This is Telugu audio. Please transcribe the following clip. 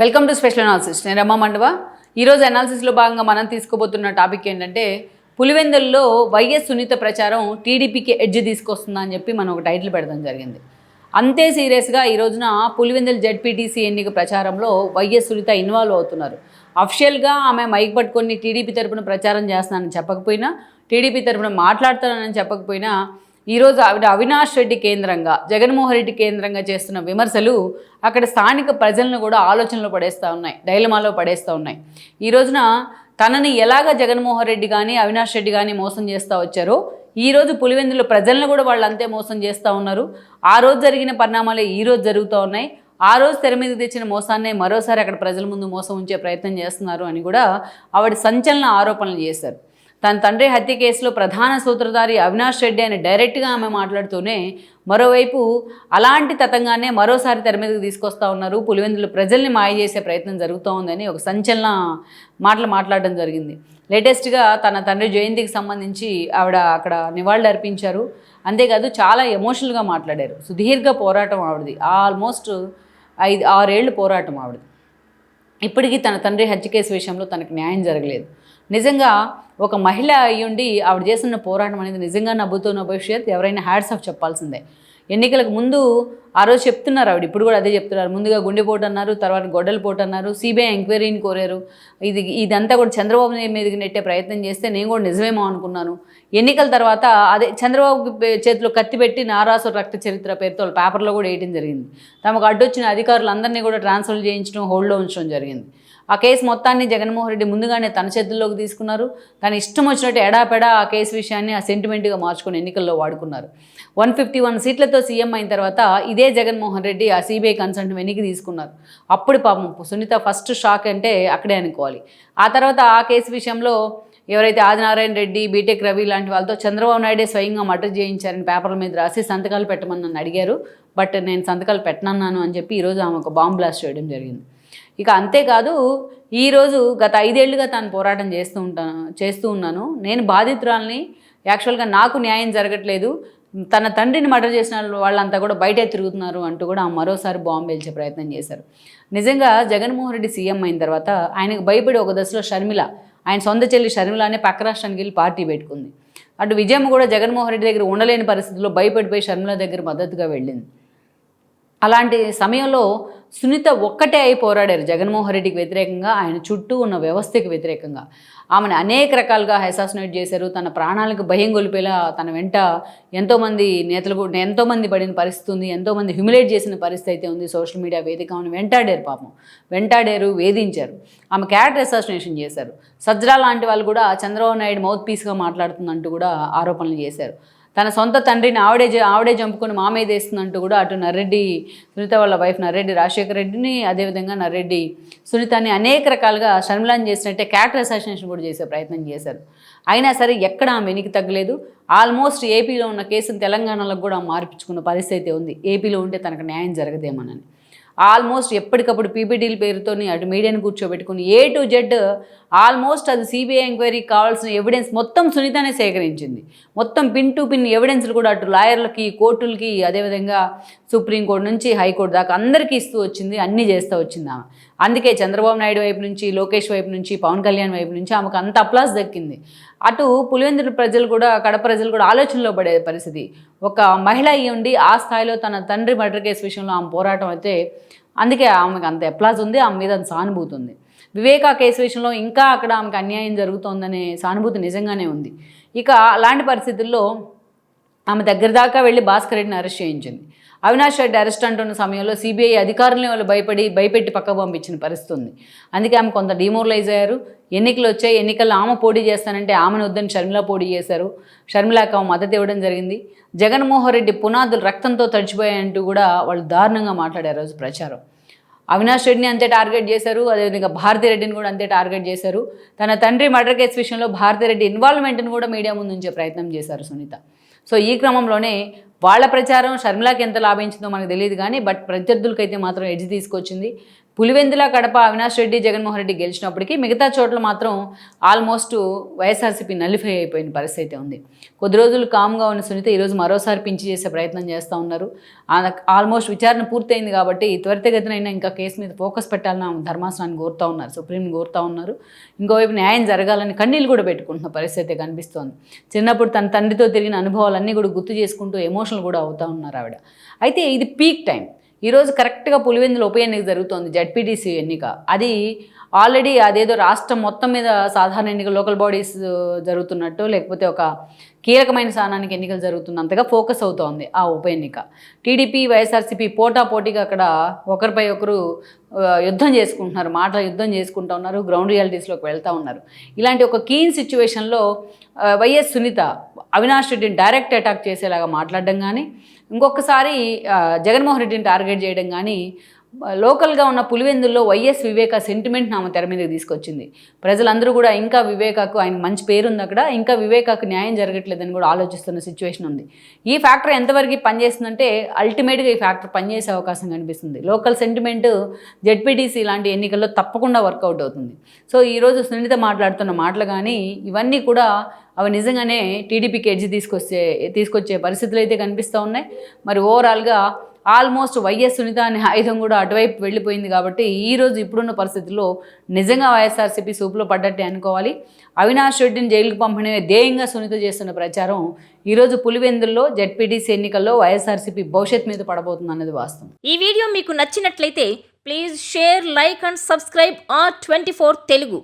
వెల్కమ్ టు స్పెషల్ అనాలిసిస్ నేను రమ్మ మండవ. ఈరోజు అనాలిసిస్లో భాగంగా మనం తీసుకోబోతున్న టాపిక్ ఏంటంటే పులివెందుల్లో వైఎస్ సునీత ప్రచారం టీడీపీకి ఎడ్జ్ తీసుకొస్తుందా అని చెప్పి మనం ఒక టైటిల్ పెడతాం జరిగింది. అంతే సీరియస్గా ఈ రోజున పులివెందుల జడ్పీటీసీ ఎన్నిక ప్రచారంలో వైఎస్ సునీత ఇన్వాల్వ్ అవుతున్నారు. అఫిషియల్గా ఆమె మైక్ పట్టుకొని టీడీపీ తరపున ప్రచారం చేస్తున్నానని చెప్పకపోయినా టీడీపీ తరపున మాట్లాడుతానని చెప్పకపోయినా ఈరోజు ఆవిడ అవినాష్ రెడ్డి కేంద్రంగా జగన్మోహన్ రెడ్డి కేంద్రంగా చేస్తున్న విమర్శలు అక్కడ స్థానిక ప్రజలను కూడా ఆలోచనలో పడేస్తూ ఉన్నాయి డైలమాలో పడేస్తూ ఉన్నాయి. ఈ రోజున తనని ఎలాగ జగన్మోహన్ రెడ్డి కానీ అవినాష్ రెడ్డి కానీ మోసం చేస్తూ వచ్చారో ఈరోజు రోజు పులివెందుల ప్రజలను కూడా వాళ్ళు అంతే మోసం చేస్తూ ఉన్నారు. ఆ రోజు జరిగిన పరిణామాలే ఈ రోజు జరుగుతూ ఉన్నాయి. ఆ రోజు తెర మీద తెచ్చిన మోసాన్నే మరోసారి అక్కడ ప్రజల ముందు మోసం ఉంచే ప్రయత్నం చేస్తున్నారు అని కూడా ఆవిడ సంచలన ఆరోపణలు చేశారు. తన తండ్రి హత్య కేసులో ప్రధాన సూత్రధారి అవినాష్ రెడ్డి అని డైరెక్ట్గా ఆమె మాట్లాడుతూనే మరోవైపు అలాంటి తతంగానే మరోసారి తెర మీదకి తీసుకొస్తా ఉన్నారు. పులివెందులు ప్రజల్ని మాయ చేసే ప్రయత్నం జరుగుతూ ఉందని ఒక సంచలన మాటలు మాట్లాడడం జరిగింది. లేటెస్ట్గా తన తండ్రి జయంతికి సంబంధించి ఆవిడ అక్కడ నివాళులు అర్పించారు. అంతేకాదు చాలా ఎమోషనల్గా మాట్లాడారు. సుదీర్ఘ పోరాటం ఆవిడది. ఆల్మోస్ట్ ఐదు ఆరేళ్ళు పోరాటం ఆవిడది. ఇప్పటికీ తన తండ్రి హత్య కేసు విషయంలో తనకు న్యాయం జరగలేదు. నిజంగా ఒక మహిళ అయ్యుండి ఆవిడ చేస్తున్న పోరాటం అనేది నిజంగా నవ్వుతున్న భవిష్యత్ ఎవరైనా హ్యాడ్స్ ఆఫ్ చెప్పాల్సిందే. ఎన్నికలకు ముందు ఆ రోజు చెప్తున్నారు ఆవిడ. ఇప్పుడు కూడా అదే చెప్తున్నారు. ముందుగా గుండెపోటు అన్నారు తర్వాత గొడ్డలపోటు అన్నారు సిబిఐ ఎంక్వైరీని కోరారు. ఇది ఇదంతా కూడా చంద్రబాబు మీదకి నెట్టే ప్రయత్నం చేస్తే నేను కూడా నిజమేమో అనుకున్నాను. ఎన్నికల తర్వాత అదే చంద్రబాబు చేతిలో కత్తి పెట్టి నారాసు రక్త చరిత్ర పేరుతో పేపర్లో కూడా వేయడం జరిగింది. తమకు అడ్డొచ్చిన అధికారులందరినీ కూడా ట్రాన్స్ఫర్ చేయించడం హోల్డ్లో ఉంచడం జరిగింది. ఆ కేసు మొత్తాన్ని జగన్మోహన్ రెడ్డి ముందుగానే తన చేతుల్లోకి తీసుకున్నారు. తన ఇష్టం వచ్చినట్టు ఎడాపెడా ఆ కేసు విషయాన్ని ఆ సెంటిమెంట్గా మార్చుకుని ఎన్నికల్లో వాడుకున్నారు. వన్ ఫిఫ్టీ వన్ సీట్లతో సీఎం అయిన తర్వాత ఇదే జగన్మోహన్ రెడ్డి ఆ సిబిఐ కన్సల్ట్ వెనక్కి తీసుకున్నారు. అప్పుడు పాపం సునీత ఫస్ట్ షాక్ అంటే అక్కడే అనుకోవాలి. ఆ తర్వాత ఆ కేసు విషయంలో ఎవరైతే ఆదినారాయణ రెడ్డి బీటెక్ రవి లాంటి వాళ్ళతో చంద్రబాబు నాయుడే స్వయంగా మర్డర్ చేయించారని పేపర్ల మీద రాసి సంతకాలు పెట్టమని నన్ను అడిగారు. బట్ నేను సంతకాలు పెట్టనన్నాను అని చెప్పి ఈరోజు ఆమె ఒక బాంబ్ బ్లాస్ట్ చేయడం జరిగింది. ఇక అంతేకాదు ఈరోజు గత ఐదేళ్ళుగా తాను పోరాటం చేస్తూ ఉంటాను చేస్తూ ఉన్నాను. నేను బాధితురాల్ని యాక్చువల్గా నాకు న్యాయం జరగట్లేదు. తన తండ్రిని మర్డర్ చేసిన వాళ్ళంతా కూడా బయటే తిరుగుతున్నారు అంటూ కూడా ఆమె మరోసారి బాంబు పేల్చే ప్రయత్నం చేశారు. నిజంగా జగన్మోహన్ రెడ్డి సీఎం అయిన తర్వాత ఆయనకు భయపడి ఒక దశలో షర్మిల ఆయన సొంత చెల్లి షర్మిలనే పక్క రాష్ట్రానికి వెళ్ళి పార్టీ పెట్టుకుంది. అటు విజయమ్మ కూడా జగన్మోహన్ రెడ్డి దగ్గర ఉండలేని పరిస్థితుల్లో భయపడిపోయి షర్మిల దగ్గర మద్దతుగా వెళ్ళింది. అలాంటి సమయంలో సునీత ఒక్కటే అయి పోరాడారు జగన్మోహన్ రెడ్డికి వ్యతిరేకంగా ఆయన చుట్టూ ఉన్న వ్యవస్థకి వ్యతిరేకంగా. ఆమెను అనేక రకాలుగా అసాసినేట్ చేశారు. తన ప్రాణాలకు భయం గొలిపేలా తన వెంట ఎంతోమంది నేతలు కూడా ఎంతోమంది పడిన పరిస్థితి ఉంది. ఎంతోమంది హ్యూమిలేట్ చేసిన పరిస్థితి అయితే ఉంది. సోషల్ మీడియా వేదిక ఆమెను వెంటాడారు పాపం. వెంటాడారు వేధించారు. ఆమె క్యారెక్టర్ అసాసినేషన్ చేశారు. సజ్రా లాంటి వాళ్ళు కూడా చంద్రబాబు నాయుడు మౌత్ పీస్గా మాట్లాడుతుందంటూ కూడా ఆరోపణలు చేశారు. తన సొంత తండ్రిని ఆవిడే జ- ఆవిడే చంపుకొని మామయ్య మీద వేస్తుందంటూ కూడా అటు నర్రెడ్డి సునీత వాళ్ళ వైఫ్ నర్రెడ్డి రాజశేఖర రెడ్డిని అదేవిధంగా నర్రెడ్డి సునీతని అనేక రకాలుగా శర్మిలాన్ చేసినట్టే క్యారెక్టర్ అసాసినేషన్ కూడా చేసే ప్రయత్నం చేశారు. అయినా సరే ఎక్కడ ఆమె వెనికి తగ్గలేదు. ఆల్మోస్ట్ ఏపీలో ఉన్న కేసును తెలంగాణలో కూడా మార్పించుకున్న పరిస్థితి అయితే ఉంది. ఏపీలో ఉంటే తనకు న్యాయం జరగదేమోనని. ఆల్మోస్ట్ ఎప్పటికప్పుడు పీపీటీల పేరుతో అటు మీడియాను కూర్చోబెట్టుకుని ఏ టు జెడ్ ఆల్మోస్ట్ అది సిబిఐ ఎంక్వైరీకి కావాల్సిన ఎవిడెన్స్ మొత్తం సునీతనే సేకరించింది. మొత్తం పిన్ టు పిన్ ఎవిడెన్స్లు కూడా అటు లాయర్లకి కోర్టులకి అదేవిధంగా సుప్రీంకోర్టు నుంచి హైకోర్టు దాకా అందరికీ ఇస్తూ వచ్చింది అన్నీ చేస్తూ వచ్చింది ఆమె. అందుకే చంద్రబాబు నాయుడు వైపు నుంచి లోకేష్ వైపు నుంచి పవన్ కళ్యాణ్ వైపు నుంచి ఆమెకు అంత అప్లాస్ దక్కింది. అటు పులివెందుల ప్రజలు కూడా కడప ప్రజలు కూడా ఆలోచనలో పడే పరిస్థితి. ఒక మహిళ అయ్యి ఉండి ఆ స్థాయిలో తన తండ్రి మర్డర్ కేసు విషయంలో ఆమె పోరాటం అయితే అందుకే ఆమెకు అంత అప్లాజ్ ఉంది ఆమె మీద అంత సానుభూతి ఉంది. వివేకా కేసు విషయంలో ఇంకా అక్కడ ఆమెకు అన్యాయం జరుగుతోందనే సానుభూతి నిజంగానే ఉంది. ఇక అలాంటి పరిస్థితుల్లో ఆమె దగ్గర దాకా వెళ్ళి భాస్కర్ రెడ్డిని అరెస్ట్ చేయించింది. అవినాష్ రెడ్డి అరెస్ట్ అంటున్న సమయంలో సిబిఐ అధికారులని వాళ్ళు భయపడి భయపెట్టి పక్కకు పంపించిన పరిస్థితి ఉంది. అందుకే ఆమె కొంత డిమోరలైజ్ అయ్యారు. ఎన్నికలు వచ్చాయి. ఎన్నికల్లో ఆమె పోటీ చేస్తానంటే ఆమెను వద్దని షర్మిల పోటీ చేశారు. షర్మిలాకి ఆమె మద్దతు ఇవ్వడం జరిగింది. జగన్మోహన్ రెడ్డి పునాదులు రక్తంతో తడిచిపోయాయంటూ కూడా వాళ్ళు దారుణంగా మాట్లాడారు రోజు ప్రచారం. అవినాష్ రెడ్డిని అంతే టార్గెట్ చేశారు. అదేవిధంగా భారతిరెడ్డిని కూడా అంతే టార్గెట్ చేశారు. తన తండ్రి మర్డర్ కేసు విషయంలో భారతిరెడ్డి ఇన్వాల్వ్మెంట్ని కూడా మీడియా ముందు ఉంచే ప్రయత్నం చేశారు సునీత. సో ఈ క్రమంలోనే వాళ్ళ ప్రచారం షర్మిలాకి ఎంత లాభించిందో మనకు తెలియదు కానీ బట్ ప్రత్యర్థులకైతే మాత్రం ఎడ్జ్ తీసుకొచ్చింది. పులివెందుల కడప అవినాష్ రెడ్డి జగన్మోహన్ రెడ్డి గెలిచినప్పటికీ మిగతా చోట్ల మాత్రం ఆల్మోస్ట్ వైఎస్ఆర్సీపీ నలిఫై అయిపోయిన పరిస్థితి అయితే ఉంది. కొద్ది రోజులు కామ్గా ఉన్న సునీత ఈరోజు మరోసారి పించి చేసే ప్రయత్నం చేస్తూ ఉన్నారు. ఆల్మోస్ట్ విచారణ పూర్తయింది కాబట్టి త్వరితగతినైనా ఇంకా కేసు మీద ఫోకస్ పెట్టాలని ధర్మాసనాన్ని కోరుతూ ఉన్నారు సుప్రీంని కోరుతూ ఉన్నారు. ఇంకోవైపు న్యాయం జరగాలని కన్నీళ్ళు కూడా పెట్టుకుంటున్న పరిస్థితి అయితే కనిపిస్తోంది. చిన్నప్పుడు తన తండ్రితో తిరిగిన అనుభవాలన్నీ కూడా గుర్తు చేసుకుంటూ ఎమోషనల్ కూడా అవుతూ ఉన్నారు ఆవిడ. అయితే ఇది పీక్ టైం ఈరోజు కరెక్ట్గా పులివెందులు ఉప ఎన్నిక జరుగుతోంది జడ్పీటీసీ ఎన్నిక. అది ఆల్రెడీ అదేదో రాష్ట్రం మొత్తం మీద సాధారణ ఎన్నిక లోకల్ బాడీస్ జరుగుతున్నట్టు లేకపోతే ఒక కీలకమైన స్థానానికి ఎన్నికలు జరుగుతున్నంతగా ఫోకస్ అవుతోంది ఆ ఉప ఎన్నిక. టీడీపీ వైఎస్ఆర్సీపీ పోటా పోటీగా అక్కడ ఒకరిపై ఒకరు యుద్ధం చేసుకుంటున్నారు మాటల యుద్ధం చేసుకుంటూ ఉన్నారు గ్రౌండ్ రియాలిటీస్లోకి వెళ్తూ ఉన్నారు. ఇలాంటి ఒక కీన్ సిచ్యువేషన్లో వైఎస్ సునీత అవినాష్ రెడ్డిని డైరెక్ట్ అటాక్ చేసేలాగా మాట్లాడడం కానీ ఇంకొకసారి జగన్మోహన్ రెడ్డిని టార్గెట్ చేయడం కానీ లోకల్గా ఉన్న పులివెందుల్లో వైఎస్ వివేక సెంటిమెంట్ ఆమె తెర మీదకి తీసుకొచ్చింది. ప్రజలందరూ కూడా ఇంకా వివేకాకు ఆయన మంచి పేరుంది అక్కడ ఇంకా వివేకాకు న్యాయం జరగట్లేదని కూడా ఆలోచిస్తున్న సిచ్యువేషన్ ఉంది. ఈ ఫ్యాక్టర్ ఎంతవరకు పనిచేస్తుందంటే అల్టిమేట్గా ఈ ఫ్యాక్టర్ పనిచేసే అవకాశం కనిపిస్తుంది. లోకల్ సెంటిమెంట్ జెడ్పీటీసీ లాంటి ఎన్నికల్లో తప్పకుండా వర్కౌట్ అవుతుంది. సో ఈరోజు సునీత మాట్లాడుతున్న మాటలు కానీ ఇవన్నీ కూడా అవి నిజంగానే టీడీపీకి ఎడ్జ్ తీసుకొచ్చే తీసుకొచ్చే పరిస్థితులు అయితే కనిపిస్తూ ఉన్నాయి. మరి ఓవరాల్గా ఆల్మోస్ట్ వైఎస్ సునీత అనే ఆయుధం కూడా అటువైపు వెళ్ళిపోయింది కాబట్టి ఈరోజు ఇప్పుడున్న పరిస్థితుల్లో నిజంగా వైఎస్ఆర్సీపీ సూపులో పడ్డట్టే అనుకోవాలి. అవినాష్ రెడ్డిని జైలుకు పంపడమే ధ్యేయంగా సునీత చేస్తున్న ప్రచారం. ఈరోజు పులివెందుల్లో జడ్పీటీసీ ఎన్నికల్లో వైఎస్ఆర్సీపీ భవిష్యత్ మీద పడబోతుంది అన్నది వాస్తవం. ఈ వీడియో మీకు నచ్చినట్లయితే please share like and subscribe R twenty Telugu.